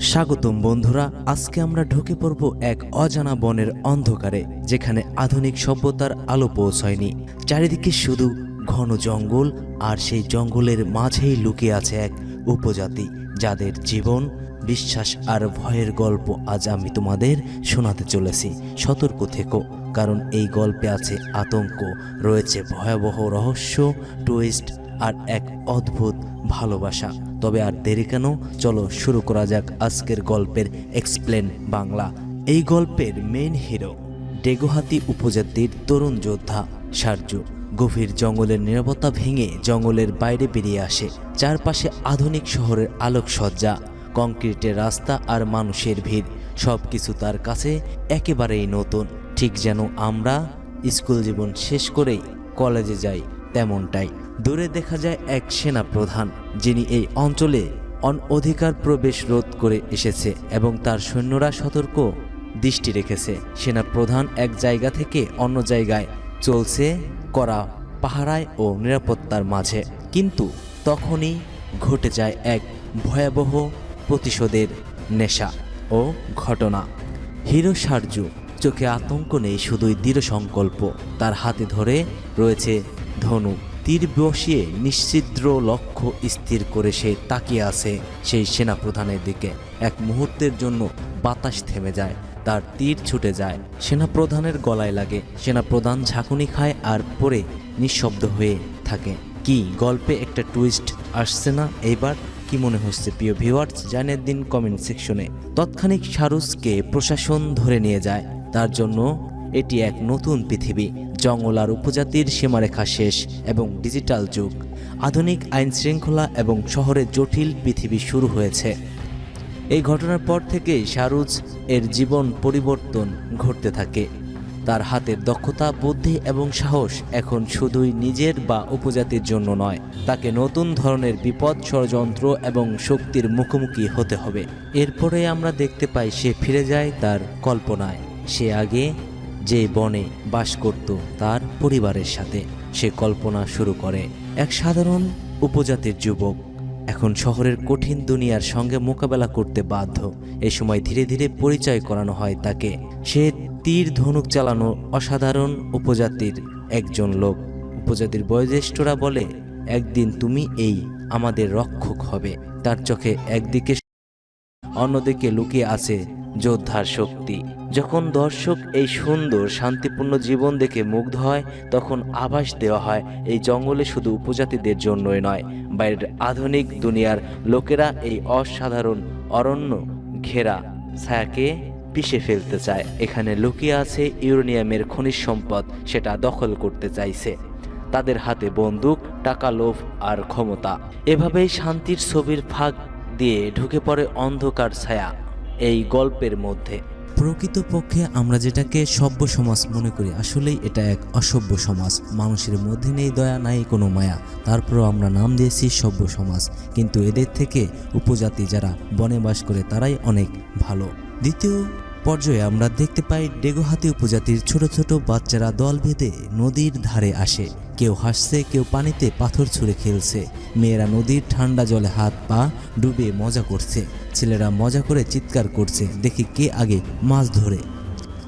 স্বাগতম বন্ধুরা, আজকে আমরা ঢুকে পড়ব এক অজানা বনের অন্ধকারে, যেখানে আধুনিক সভ্যতার আলো পৌঁছয়নি। চারিদিকে শুধু ঘন জঙ্গল, আর সেই জঙ্গলের মাঝেই লুকিয়ে আছে এক উপজাতি, যাদের জীবন, বিশ্বাস আর ভয়ের গল্প আজ আমি তোমাদের শোনাতে চলেছি। সতর্ক থেকো, কারণ এই গল্পে আছে আতঙ্ক, রয়েছে ভয়াবহ রহস্য টুইস্ট আর এক অদ্ভুত ভালোবাসা। তবে আর দেরি কেন? চলো শুরু করা যাক আজকের গল্পের এক্সপ্লেন বাংলা। এই গল্পের মেইন হিরো ডেগুহাতি উপজাতির তরুণ যোদ্ধা সার্য গভীর জঙ্গলের নিরাপত্তা ভেঙে জঙ্গলের বাইরে বেরিয়ে আসে। চারপাশে আধুনিক শহরের আলোকসজ্জা, কংক্রিটের রাস্তা আর মানুষের ভিড়। সব কিছু তার কাছে একেবারেই নতুন। ঠিক যেন আমরা স্কুল জীবন শেষ করেই কলেজে যাই, তেমনটাই। দূরে দেখা যায় এক সেনা প্রধান, যিনি এই অঞ্চলে অন অধিকার প্রবেশ রোধ করে এসেছে এবং তার সৈন্যরা সতর্ক দৃষ্টি রেখেছে। সেনা প্রধান এক জায়গা থেকে অন্য জায়গায় চলছে করা পাহারায় ও নিরাপত্তার মাঝে। কিন্তু তখনই ঘটে যায় এক ভয়াবহ প্রতিশোধের নেশা ও ঘটনা। হিরো সার্জু চোখে আতঙ্ক নেই, শুধুই দৃঢ় সংকল্প। তার হাতে ধরে রয়েছে ধনু। তীর বসিয়ে নিশ্চিদ্র লক্ষ্য স্থির করে সে তাকিয়ে আছে সেই সেনাপ্রধানের দিকে। এক মুহূর্তের জন্য বাতাস থেমে যায়, তার তীর ছুটে যায়, সেনাপ্রধানের গলায় লাগে। সেনাপ্রধান ঝাঁকুনি খায় আর পরে নিঃশব্দ হয়ে থাকে। কি গল্পে একটা টুইস্ট আসছে না? এইবার কি মনে হচ্ছে? প্রিয় ভিউয়ার্স জানিয়ে দিন কমেন্ট সেকশনে তৎক্ষণিক শারুজকে প্রশাসন ধরে নিয়ে যায়। তার জন্য এটি এক নতুন পৃথিবী। জঙ্গল আর উপজাতির সীমারেখা শেষ এবং ডিজিটাল যুগ। আধুনিক আইন শৃঙ্খলা এবং শহরের জটিল পৃথিবী শুরু হয়েছে। এই ঘটনার পর থেকেই শাহরুজ এর জীবন পরিবর্তন ঘটতে থাকে। তার হাতের দক্ষতা, বুদ্ধি এবং সাহস এখন শুধুই নিজের বা উপজাতির জন্য নয়, তাকে নতুন ধরনের বিপদ, ষড়যন্ত্র এবং শক্তির মুখোমুখি হতে হবে। এরপরে আমরা দেখতে পাই সে ফিরে যায় তার কল্পনায়। সে আগে যে বনে বাস করত তার পরিবারের সাথে, সে কল্পনা শুরু করে। এক সাধারণ উপজাতির যুবক এখন শহরের কঠিন দুনিয়ার সঙ্গে মোকাবেলা করতে বাধ্য। এ সময় ধীরে ধীরে পরিচয় করানো হয় তাকে। সে তীর ধনুক চালানো অসাধারণ উপজাতির একজন লোক। উপজাতির বয়োজ্যেষ্ঠরা বলে, একদিন তুমি এই আমাদের রক্ষক হবে। তার চোখে একদিকে অন্যদিকে লুকিয়ে আছে যোদ্ধার শক্তি। যখন দর্শক এই সুন্দর, শান্তিপূর্ণ জীবন দেখে মুগ্ধ হয়, তখন আভাস দেওয়া হয়, এই জঙ্গলে শুধু উপজাতিদের জন্যই নয়, বাইরের আধুনিক দুনিয়ার লোকেরা এই অসাধারণ অরণ্য ঘেরা ছায়াকে পিষে ফেলতে চায়। এখানে লুকিয়ে আছে ইউরেনিয়ামের খনিজ সম্পদ, সেটা দখল করতে চাইছে। তাদের হাতে বন্দুক, টাকা, লোভ আর ক্ষমতা। এভাবেই শান্তির ছবির ফাঁক দিয়ে ঢুকে পড়ে অন্ধকার ছায়া এই গল্পের মধ্যে। প্রকৃতপক্ষে আমরা যেটাকে সভ্য সমাজ মনে করি, আসলেই এটা এক অসভ্য সমাজ। মানুষের মধ্যে নেই দয়া, নাই কোনো মায়া। তারপরও আমরা নাম দিয়েছি সভ্য সমাজ। কিন্তু এদের থেকে উপজাতি যারা বনে বাস করে, তারাই অনেক ভালো। দ্বিতীয় পর্যায়ে আমরা দেখতে পাই ডেগোহাতি উপজাতির ছোট ছোট বাচ্চারা দল বেঁধে নদীর ধারে আসে। কেউ হাসছে, কেউ পানিতে পাথর ছুঁড়ে খেলছে। মেয়েরা নদীর ঠান্ডা জলে হাত পা ডুবে মজা করছে। ছেলেরা মজা করে চিৎকার করছে, দেখি কে আগে মাছ ধরে।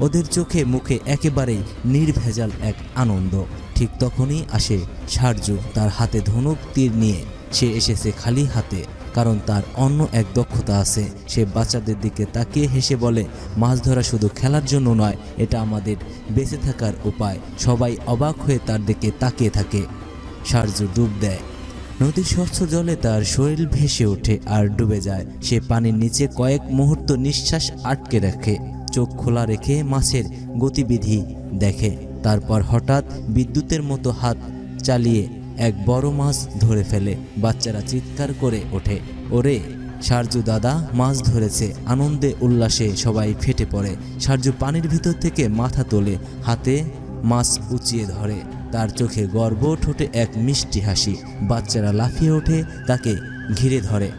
ওদের চোখে মুখে একেবারেই নির্ভেজাল এক আনন্দ। ঠিক তখনই আসে সারজু, তার হাতে ধনুক তীর নিয়ে। সে এসেছে খালি হাতে। কারণ তার অন্য এক দক্ষতা আছে। সে বাচ্চাদের দিকে তাকিয়ে হেসে বলে, মাছ ধরা শুধু খেলার জন্য নয়, এটা আমাদের বেঁচে থাকার উপায়। সবাই অবাক হয়ে তার দিকে তাকিয়ে থাকে। সার্জু ডুব দেয়। নদীর স্বচ্ছ জলে তার শরীর ভেসে ওঠে আর ডুবে যায়। সে পানির নিচে কয়েক মুহূর্ত নিঃশ্বাস আটকে রাখে, চোখ খোলা রেখে মাছের গতিবিধি দেখে। তারপর হঠাৎ বিদ্যুতের মতো হাত চালিয়ে এক বড় মাছ ধরে ফেলে। বাচ্চারা চিৎকার করে ওঠে। ওরে, সারজু দাদা, মাছ ধরেছে। আনন্দে, উল্লাসে সবাই ফেটে পড়ে। সারজু পানির ভিতর থেকে মাথা তোলে, হাতে মাছ উঁচিয়ে ধরে। তার চোখে গর্ব, ঠোঁটে এক মিষ্টি হাসি। বাচ্চারা লাফিয়ে ওঠে, তাকে ঘিরে ধরে,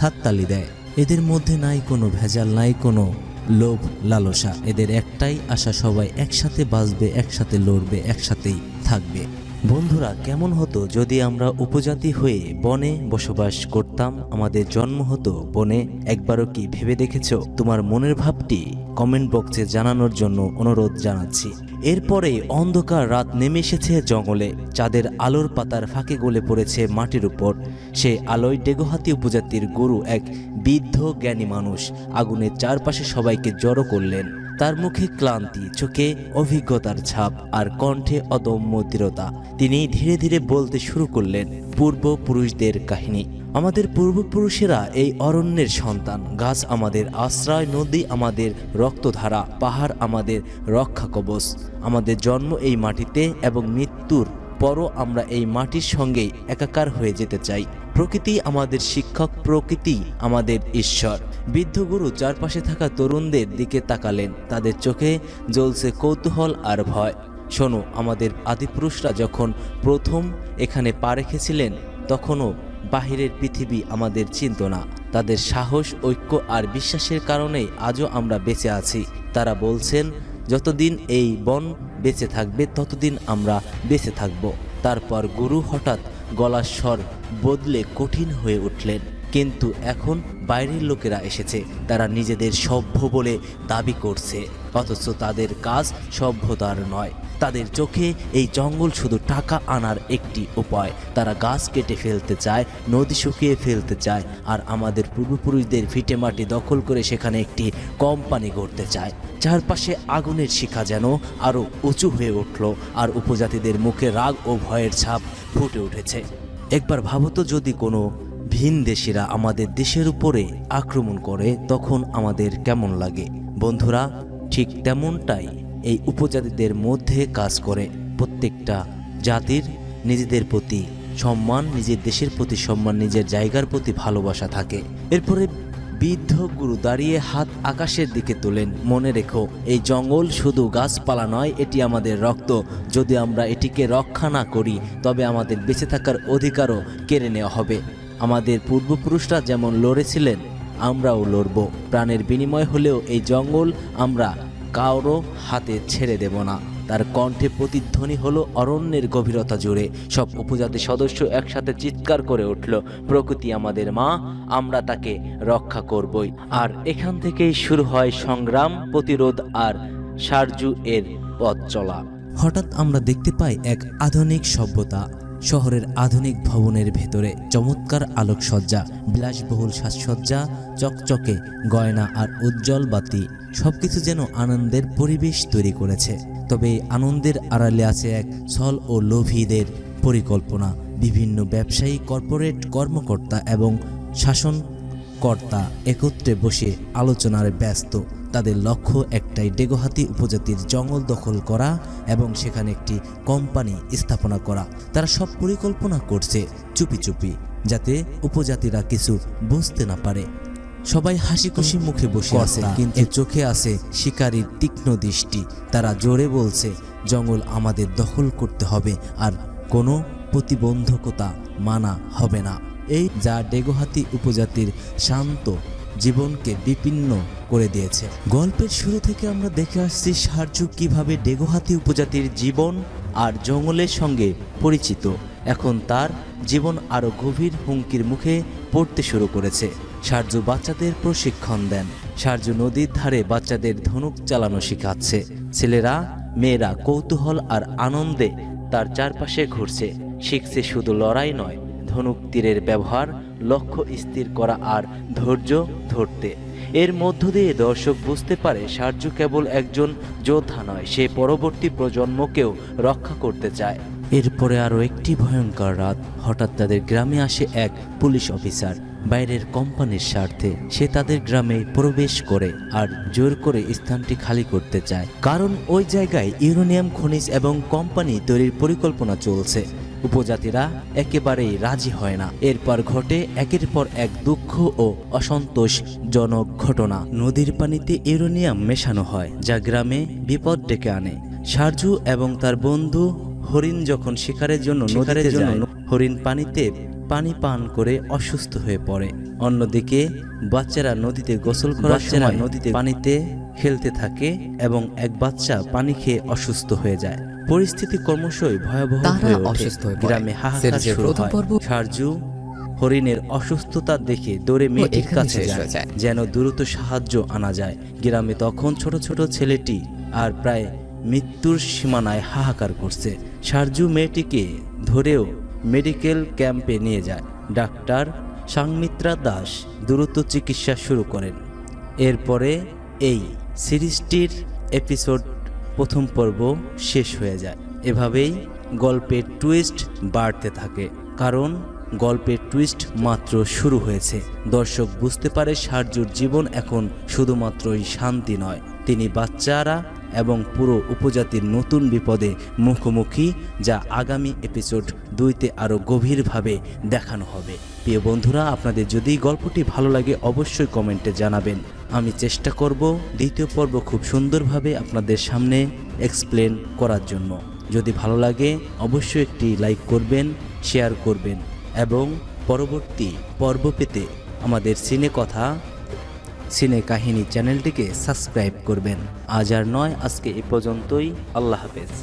হাততালি দেয়। এদের মধ্যে নাই কোনো ভেজাল, নাই কোনো লোভ, লালসা। এদের একটাই আশা, সবাই একসাথে বাঁচবে, একসাথে লড়বে, একসাথেই থাকবে। বন্ধুরা, কেমন হতো যদি আমরা উপজাতি হয়ে বনে বসবাস করতাম? আমাদের জন্ম হতো বনে। একবারও কি ভেবে দেখেছ? তোমার মনের ভাবটি কমেন্ট বক্সে জানানোর জন্য অনুরোধ জানাচ্ছি। এরপরে অন্ধকার রাত নেমে এসেছে জঙ্গলে। চাঁদের আলোর পাতার ফাঁকে গলে পড়েছে মাটির উপর। সে আলোয় ডেগোহাতি উপজাতির গরু এক বৃদ্ধ জ্ঞানী মানুষ আগুনের চারপাশে সবাইকে জড়ো করলেন। তার মুখে ক্লান্তি, চোখে অভিজ্ঞতার ছাপ আর কণ্ঠে অদম্য দৃঢ়তা। তিনি ধীরে ধীরে বলতে শুরু করলেন পূর্বপুরুষদের কাহিনী। আমাদের পূর্বপুরুষেরা এই অরণ্যের সন্তান। গাছ আমাদের আশ্রয়, নদী আমাদের রক্তধারা, পাহাড় আমাদের রক্ষা কবচ। আমাদের জন্ম এই মাটিতে এবং মৃত্যুর পরও আমরা এই মাটির সঙ্গেই একাকার হয়ে যেতে চাই। প্রকৃতি আমাদের শিক্ষক প্রকৃতি আমাদের ঈশ্বর। বৃদ্ধ গুরু চারপাশে থাকা তরুণদের দিকে তাকালেন। তাদের চোখে জ্বলছে কৌতূহল আর ভয়। শোনো, আমাদের আদিপুরুষরা যখন প্রথম এখানে পা রেখেছিলেন, তখনও বাহিরের পৃথিবী আমাদের চিন্ত না। তাদের সাহস, ঐক্য আর বিশ্বাসের কারণেই আজও আমরা বেঁচে আছি। তারা বলছেন, যতদিন এই বন বেঁচে থাকবে, ততদিন আমরা বেঁচে থাকব। তারপর গুরু হঠাৎ গলার স্বর বদলে কঠিন হয়ে উঠলেন। কিন্তু এখন বাইরের লোকেরা এসেছে। তারা নিজেদের সভ্য বলে দাবি করছে। অথচ তাদের কাজ সভ্যতার নয়। তাদের চোখে এই জঙ্গল শুধু টাকা আনার একটি উপায়। তারা গাছ কেটে ফেলতে চায়, নদী শুকিয়ে ফেলতে চায়, আর আমাদের পূর্বপুরুষদের ভিটে মাটি দখল করে সেখানে একটি কোম্পানি গড়তে চায়। চারপাশে আগুনের শিখা যেন আরও উঁচু হয়ে উঠল, আর উপজাতিদের মুখে রাগ ও ভয়ের ছাপ ফুটে উঠেছে। একবার ভাবতো যদি কোনো ভিন দেশিরা আমাদের দেশের উপরে আক্রমণ করে, তখন আমাদের কেমন লাগে? বন্ধুরা, ঠিক তেমনটাই এই উপজাতিদের মধ্যে কাজ করে প্রত্যেকটা জাতির নিজেদের প্রতি সম্মান, নিজের দেশের প্রতি সম্মান, নিজের জায়গার প্রতি ভালোবাসা থাকে। এরপরে বৃদ্ধ গুরু দাঁড়িয়ে হাত আকাশের দিকে তোলেন। মনে রেখো, এই জঙ্গল শুধু গাছপালা নয়, এটি আমাদের রক্ত। যদি আমরা এটিকে রক্ষা না করি, তবে আমাদের বেঁচে থাকার অধিকারও কেড়ে নেওয়া হবে। আমাদের পূর্বপুরুষরা যেমন লড়েছিলেন আমরাও লড়ব। প্রাণের বিনিময় হলেও এই জঙ্গল আমরা কারও হাতে ছেড়ে দেব না। তার কণ্ঠে প্রতিধ্বনি হলো অরণ্যের গভীরতা জুড়ে। সব উপজাতি সদস্য একসাথে চিৎকার করে উঠল, প্রকৃতি আমাদের মা, আমরা তাকে রক্ষা করবই। আর এখান থেকেই শুরু হয় সংগ্রাম, প্রতিরোধ আর সারজু এর পথ চলা। হঠাৎ আমরা দেখতে পাই এক আধুনিক সভ্যতা। শহরের আধুনিক ভবনের ভেতরে চমৎকার আলোকসজ্জা, বিলাসবহুল সাজসজ্জা, চকচকে গয়না আর উজ্জ্বল বাতি সবকিছু যেন আনন্দের পরিবেশ তৈরি করেছে। তবে আনন্দের আড়ালে আছে এক ছল ও লোভীদের পরিকল্পনা। বিভিন্ন ব্যবসায়ী, কর্পোরেট কর্মকর্তা এবং শাসনকর্তা একত্রে বসে আলোচনার ব্যস্ত। তাদের লক্ষ্য একটাই ডেগোহাতি উপজাতির জঙ্গল দখল করা এবং সেখানে একটি কোম্পানি স্থাপনা করা। তারা সব পরিকল্পনা করছে চুপি চুপি যাতে উপজাতিরা কিছু বুঝতে না পারে। সবাই হাসি খুশি মুখে বসে আছে। কিন্তু চোখে আছে শিকারীর তীক্ষ্ণ দৃষ্টি। তারা জোরে বলছে জঙ্গল আমাদের দখল করতে হবে আর কোনো প্রতিবন্ধকতা মানা হবে না। এই যা ডেগোহাতি উপজাতির শান্ত জীবনকে বিপিন্ন করে দিয়েছে। গল্পের শুরু থেকে আমরা দেখে আসছি সারজু কীভাবে ডেগোহাতি উপজাতির জীবন আর জঙ্গলের সঙ্গে পরিচিত। এখন তার জীবন আরও গভীর হুমকির মুখে পড়তে শুরু করেছে। সারজু বাচ্চাদের প্রশিক্ষণ দেন। সারজু নদীর ধারে বাচ্চাদের ধনুক চালানো শেখাচ্ছে। ছেলেরা, মেয়েরা কৌতূহল আর আনন্দে তার চারপাশে ঘুরছে। শিখছে শুধু লড়াই নয় ধনুক তীরের ব্যবহার, লক্ষ্য স্থির করা আর ধৈর্য ধরতে। এর মধ্য দিয়ে দর্শক বুঝতে পারে সার্জু কেবল একজন যোদ্ধা নয়, সে পরবর্তী প্রজন্মকেও রক্ষা করতে চায়। এরপরে আরও একটি ভয়ঙ্কর রাত, হঠাৎ তাদের গ্রামে আসে এক পুলিশ অফিসার। বাইরের কোম্পানির স্বার্থে সে তাদের গ্রামে প্রবেশ করে আর জোর করে স্থানটি খালি করতে চায়। কারণ ওই জায়গায় ইউরেনিয়াম খনিজ এবং কোম্পানি তৈরির পরিকল্পনা চলছে। উপজাতিরা একেবারেই রাজি হয় না। এরপর ঘটে একের পর এক দুঃখ ও অসন্তোষজনক ঘটনা। নদীর পানিতে ইউরোনিয়াম মেশানো হয় যা গ্রামে বিপদ ডেকে আনে। সারজু এবং তার বন্ধু হরিণ যখন শিকারের জন্য নদীতে জন্য হরিণ পানিতে পানি পান করে অসুস্থ হয়ে পড়ে। অন্যদিকে বাচ্চারা নদীতে গোসল করার সময় নদীতে পানিতে খেলতে থাকে এবং এক বাচ্চা পানি খেয়ে অসুস্থ হয়ে যায়। পরিস্থিতি ক্রমশই ভয়াবহ হয়ে ওঠে। গ্রামে হাহাকার শুরু হয়। সারজু হরিণের অসুস্থতা দেখে দৌড়ে মেয়েটির কাছে যায়। যেন দ্রুত সাহায্য আনা যায়। গ্রামে তখন ছোট ছোট ছেলেটি আর প্রায় মৃত্যুর সীমানায় হাহাকার করছে। সারজু মেয়েটিকে ধরেও মেডিকেল ক্যাম্পে নিয়ে যায়। ডাক্তার সাংমিত্রা দাস দ্রুত চিকিৎসা শুরু করেন। এরপরে এই সিরিজটির এপিসোড প্রথম পর্ব শেষ হয়ে যায়। এভাবেই গল্পের টুইস্ট বাড়তে থাকে, কারণ গল্পের টুইস্ট মাত্র শুরু হয়েছে। দর্শক বুঝতে পারে সার্জুর জীবন এখন শুধুমাত্রই শান্তি নয়। তিনি বাচ্চারা এবং পুরো উপজাতির নতুন বিপদে মুখোমুখি, যা আগামী এপিসোড দুইতে আরও গভীরভাবে দেখানো হবে। প্রিয় বন্ধুরা, আপনাদের যদি গল্পটি ভালো লাগে, অবশ্যই কমেন্টে জানাবেন। আমি চেষ্টা করব দ্বিতীয় পর্ব খুব সুন্দরভাবে আপনাদের সামনে এক্সপ্লেন করার জন্য। যদি ভালো লাগে, অবশ্যই একটি লাইক করবেন শেয়ার করবেন এবং পরবর্তী পর্ব পেতে আমাদের সিনে কথা, সিনে কাহিনী চ্যানেলটিকে সাবস্ক্রাইব করবেন। আজ আর নয়, আজকে এ পর্যন্তই। আল্লাহ হাফেজ।